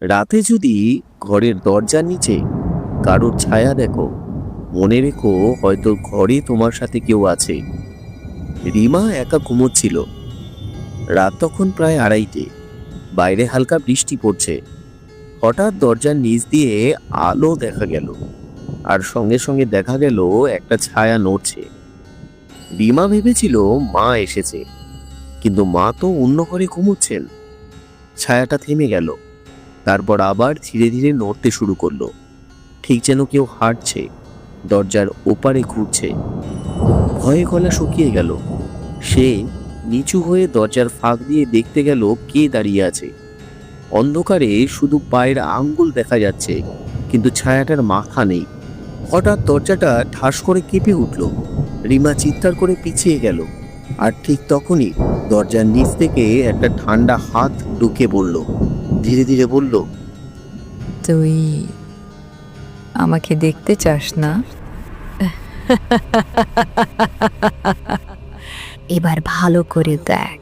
রাতে যদি ঘরের দরজার নিচে কারোর ছায়া দেখো, মনে রেখো হয়তো ঘরে তোমার সাথে কেউ আছে। রিমা একা ঘুমোচ্ছিল। রাত তখন প্রায় আড়াইটে। বাইরে হালকা বৃষ্টি পড়ছে। হঠাৎ দরজার নিচ দিয়ে আলো দেখা গেল। আর সঙ্গে সঙ্গে দেখা গেল একটা ছায়া নড়ছে। রিমা ভেবেছিল মা এসেছে। কিন্তু মা তো অন্য ঘরে ঘুমোচ্ছেন। ছায়াটা থেমে গেল। তারপর আবার ধীরে ধীরে নড়তে শুরু করল। ঠিক যেন কেউ হাঁটছে, দরজার ওপারে ঘুরছে। ভয়ে গলা শুকিয়ে গেল। সে নিচু হয়ে দরজার ফাঁক দিয়ে দেখতে গেল কে দাঁড়িয়ে আছে। অন্ধকারে শুধু পায়ের আঙ্গুল দেখা যাচ্ছে, কিন্তু ছায়াটার মাথা নেই। হঠাৎ দরজাটা ঠাস করে কেঁপে উঠল। রিমা চিৎকার করে পিছিয়ে গেল। আর ঠিক তখনই দরজার নিচ থেকে একটা ঠান্ডা হাত ঢুকে পড়ল। ধীরে ধীরে বলল তুই আমাকে দেখতে চাস না? এবার ভালো করে দেখ।